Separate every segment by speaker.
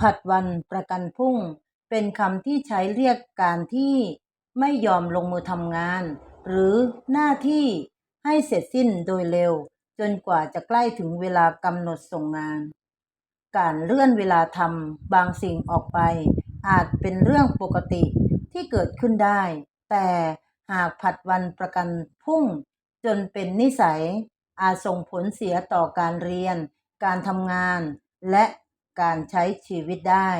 Speaker 1: ผัดวันประกันพรุ่ง เป็นคำที่ใช้เรียกการที่ไม่ยอมลงมือทำงาน หรือหน้าที่ให้เสร็จสิ้นโดยเร็ว จนกว่าจะใกล้ถึงเวลากำหนดส่งงาน การเลื่อนเวลาทำบางสิ่งออกไป อาจเป็นเรื่องปกติที่เกิดขึ้นได้ แต่หากผัดวันประกันพรุ่ง จนเป็นนิสัย อาจส่งผลเสียต่อการเรียน การทำงาน และ การใช้ชีวิตได้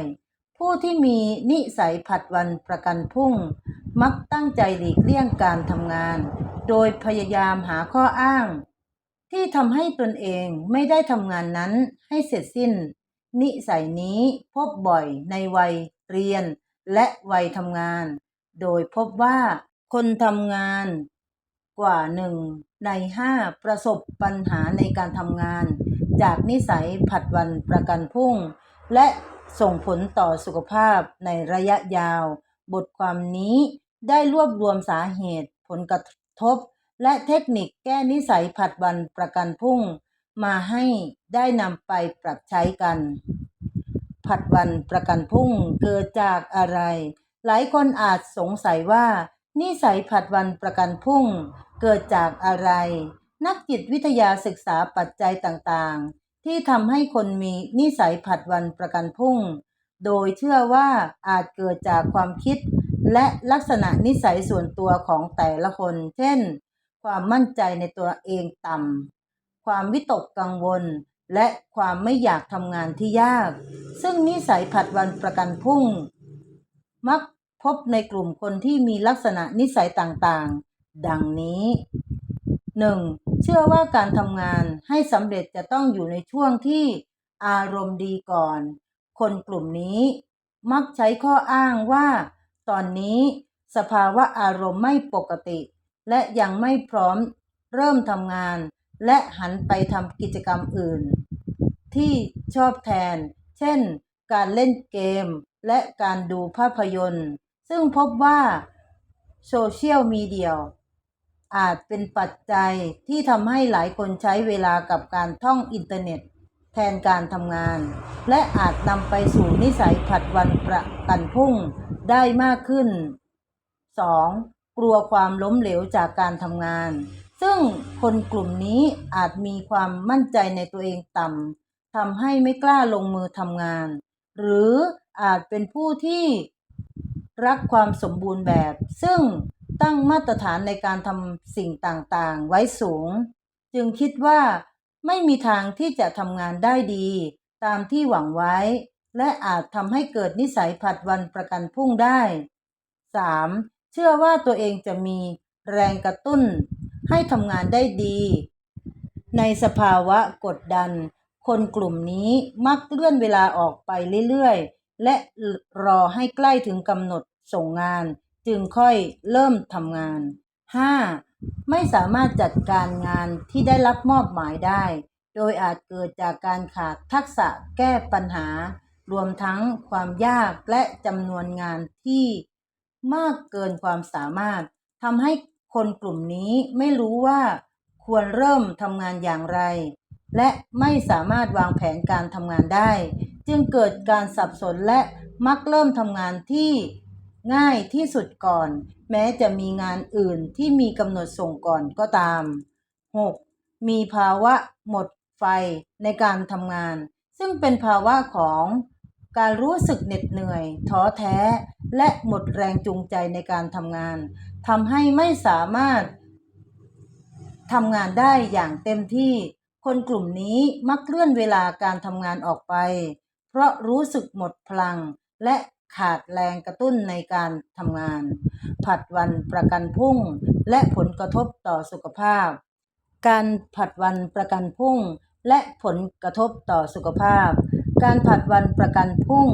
Speaker 1: ผู้ที่มีนิสัยผัดวันประกันพรุ่ง มักตั้งใจหลีกเลี่ยงการทำงาน โดยพยายามหาข้ออ้าง ที่ทำให้ตนเองไม่ได้ทำงานนั้นให้เสร็จสิ้น นิสัยนี้พบบ่อยในวัยเรียนและวัยทำงาน โดยพบว่าคนทำงานกว่าหนึ่งในห้าประสบปัญหาในการทำงาน จากนิสัยผัดวันประกันพรุ่ง และส่งผลต่อสุขภาพในระยะยาว บทความนี้ได้รวบรวมสาเหตุ ผลกระทบ และเทคนิคแก้นิสัยผัดวันประกันพรุ่ง มาให้ได้นำไปปรับใช้กัน ผัดวันประกันพรุ่งเกิดจากอะไร หลายคนอาจสงสัยว่า นิสัยผัดวันประกันพรุ่ง เกิดจากอะไร นักจิตวิทยาศึกษาปัจจัยต่างๆ ที่ทำให้คนมีนิสัยผัดวันประกันพรุ่ง โดยเชื่อว่าอาจเกิดจากความคิด และลักษณะนิสัยส่วนตัวของแต่ละคน เช่น ความมั่นใจในตัวเองต่ำ ความวิตกกังวล และความไม่อยากทำงานที่ยาก ซึ่งนิสัยผัดวันประกันพรุ่ง มักพบในกลุ่มคนที่มีลักษณะนิสัยต่างๆ ดังนี้ 1. เชื่อว่าการทำงานให้สำเร็จจะต้องอยู่ในช่วงที่อารมณ์ดีก่อน คนกลุ่มนี้มักใช้ข้ออ้างว่า ตอนนี้สภาวะอารมณ์ไม่ปกติ และยังไม่พร้อมเริ่มทำงาน และหันไปทำกิจกรรมอื่น ที่ชอบแทน เช่น การเล่นเกม และการดูภาพยนตร์ ซึ่งพบว่าโซเชียลมีเดีย อาจเป็นปัจจัยที่ทำให้หลายคนใช้เวลากับการท่องอินเทอร์เน็ต แทนการทำงาน และอาจนำไปสู่นิสัยผัดวันประกันพรุ่งได้มากขึ้น 2. กลัวความล้มเหลวจากการทำงาน ซึ่งคนกลุ่มนี้อาจมีความมั่นใจในตัวเองต่ำทำให้ไม่กล้าลงมือทำงาน หรืออาจเป็นผู้ที่รักความสมบูรณ์แบบ ซึ่ง ตั้งมาตรฐานในการทำสิ่งต่างๆ ไว้สูง จึงคิดว่าไม่มีทางที่จะทำงานได้ดี ตามที่หวังไว้ และอาจทำให้เกิดนิสัยผัดวันประกันพรุ่งได้ 3. เชื่อว่าตัวเองจะมีแรงกระตุ้น ให้ทำงานได้ดี ในสภาวะกดดัน คนกลุ่มนี้มักเลื่อนเวลาออกไปเรื่อยๆ และรอให้ใกล้ถึงกำหนดส่งงาน จึงค่อยเริ่มทำงาน 5. ไม่สามารถจัดการงานที่ได้รับมอบหมายได้ โดยอาจเกิดจากการขาดทักษะแก้ปัญหา รวมทั้งความยากและจำนวนงานที่มากเกินความสามารถทำให้คนกลุ่มนี้ไม่รู้ว่าควรเริ่มทำงานอย่างไร และไม่สามารถวางแผนการทำงานได้ จึงเกิดการสับสนและมักเริ่มทำงานที่ ง่ายที่สุดก่อน แม้จะมีงานอื่นที่มีกำหนดส่งก่อนก็ตาม 6. มีภาวะหมดไฟในการทำงาน ซึ่งเป็นภาวะของการรู้สึกเหน็ดเหนื่อย ท้อแท้ และหมดแรงจูงใจในการทำงานทำให้ไม่สามารถทำงานได้อย่างเต็มที่ คนกลุ่มนี้มักเลื่อนเวลาการทำงานออกไป เพราะรู้สึกหมดพลัง และ ขาดแรงกระตุ้นในการทำงาน ผัดวันประกันพรุ่ง และผลกระทบต่อสุขภาพ การผัดวันประกันพรุ่ง และผลกระทบต่อสุขภาพ การผัดวันประกันพรุ่ง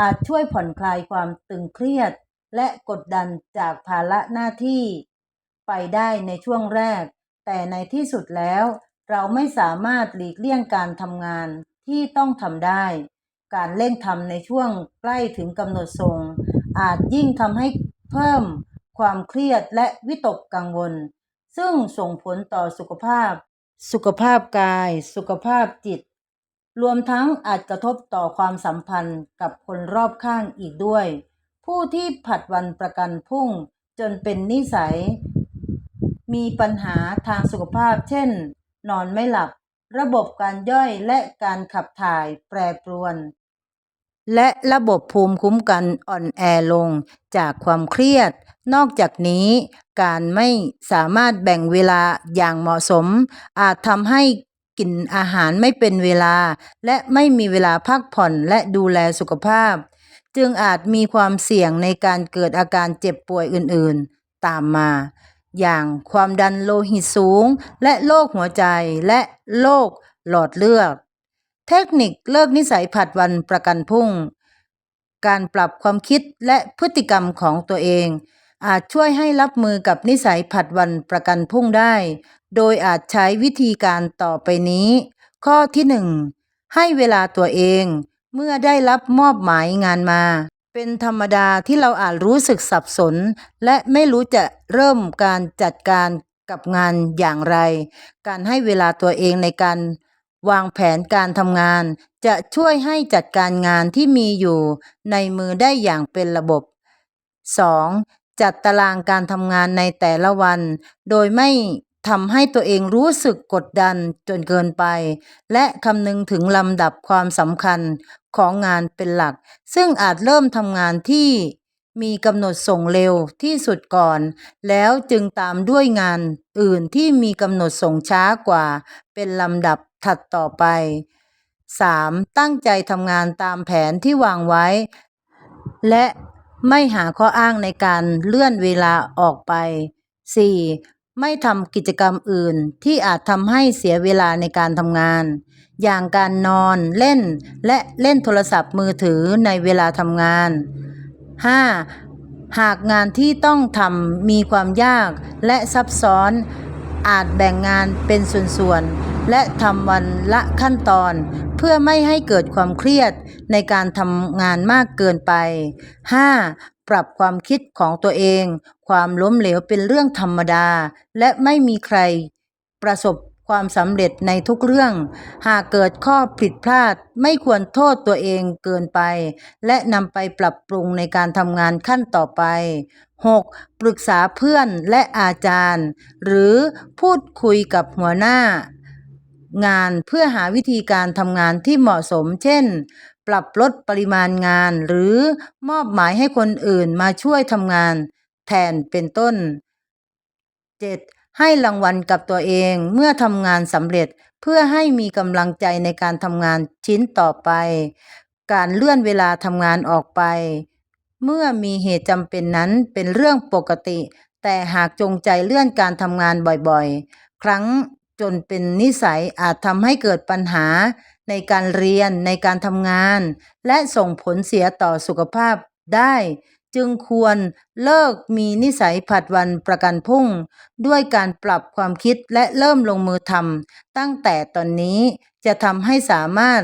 Speaker 1: อาจช่วยผ่อนคลายความตึงเครียด และกดดันจากภาระหน้าที่ ไปได้ในช่วงแรก แต่ในที่สุดแล้ว เราไม่สามารถหลีกเลี่ยงการทำงานที่ต้องทำได้ การเร่งทำในช่วงใกล้ถึงกำหนดส่ง อาจยิ่งทำให้เพิ่มความเครียดและวิตกกังวล ซึ่งส่งผลต่อสุขภาพ สุขภาพกาย สุขภาพจิต รวมทั้งอาจกระทบต่อความสัมพันธ์กับคนรอบข้างอีกด้วย ผู้ที่ผัดวันประกันพรุ่งจนเป็นนิสัย มีปัญหาทางสุขภาพ เช่น นอนไม่หลับ ระบบการย่อยและการขับถ่ายแปรปรวน และระบบภูมิคุ้มกันอ่อนแอลงจากความเครียด นอกจากนี้ การไม่สามารถแบ่งเวลาอย่างเหมาะสม อาจทำให้กินอาหารไม่เป็นเวลา และไม่มีเวลาพักผ่อนและดูแลสุขภาพ จึงอาจมีความเสี่ยงในการเกิดอาการเจ็บป่วยอื่นๆ ตามมา อย่างความดันโลหิตสูง และโรคหัวใจและโรคหลอดเลือด เทคนิคเลิกนิสัยผัดวันประกันพรุ่ง การปรับความคิดและพฤติกรรมของตัวเอง อาจช่วยให้รับมือกับนิสัยผัดวันประกันพรุ่งได้ โดยอาจใช้วิธีการต่อไปนี้ ข้อที่หนึ่งให้เวลาตัวเองเมื่อได้รับมอบหมายงานมา เป็นธรรมดาที่เราอาจรู้สึกสับสน และไม่รู้จะเริ่มการจัดการกับงานอย่างไร การให้เวลาตัวเองในการ วางแผนการทำงานจะช่วยให้จัดการงานที่มีอยู่ในมือได้อย่างเป็นระบบ 2. จัดตารางการทำงานในแต่ละวัน โดยไม่ทำให้ตัวเองรู้สึกกดดันจนเกินไป และคำนึงถึงลำดับความสำคัญของงานเป็นหลัก ซึ่งอาจเริ่มทำงานที่มีกำหนดส่งเร็วที่สุดก่อน แล้วจึงตามด้วยงานอื่นที่มีกำหนดส่งช้ากว่าเป็นลำดับ ถัดต่อไป 3. ตั้งใจทำงานตามแผนที่วางไว้ และไม่หาข้ออ้างในการเลื่อนเวลาออกไป 4. ไม่ทำกิจกรรมอื่นที่อาจทำให้เสียเวลาในการทำงาน อย่างการนอนเล่นและเล่นโทรศัพท์มือถือในเวลาทำงาน 5. หากงานที่ต้องทำมีความยากและซับซ้อน อาจแบ่งงานเป็นส่วนๆ และทำวันละขั้นตอน เพื่อไม่ให้เกิดความเครียดในการทำงานมากเกินไป 5. ปรับความคิดของตัวเอง ความล้มเหลวเป็นเรื่องธรรมดา และไม่มีใครประสบความสำเร็จในทุกเรื่อง หากเกิดข้อผิดพลาดไม่ควรโทษตัวเองเกินไป และนำไปปรับปรุงในการทำงานขั้นต่อไป 6. ปรึกษาเพื่อนและอาจารย์ หรือพูดคุยกับหัวหน้า งานเพื่อหาวิธีการทำงานที่เหมาะสม เช่น ปรับลดปริมาณงาน หรือมอบหมายให้คนอื่นมาช่วยทำงานแทนเป็นต้น 7. ให้รางวัลกับตัวเองเมื่อทำงานสำเร็จเพื่อให้มีกำลังใจในการทำงานชิ้นต่อไป การเลื่อนเวลาทำงานออกไป เมื่อมีเหตุจำเป็นนั้นเป็นเรื่องปกติ แต่หากจงใจเลื่อนการทำงานบ่อยๆ ครั้ง จนเป็นนิสัยอาจทำให้เกิดปัญหาในการเรียนในการทำงาน และส่งผลเสียต่อสุขภาพได้ จึงควรเลิกมีนิสัยผัดวันประกันพรุ่ง ด้วยการปรับความคิดและเริ่มลงมือทำตั้งแต่ตอนนี้จะทำให้สามารถ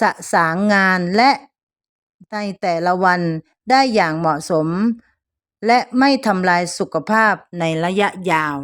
Speaker 1: สะสางงานและในแต่ละวันได้อย่างเหมาะสม และไม่ทำลายสุขภาพในระยะยาว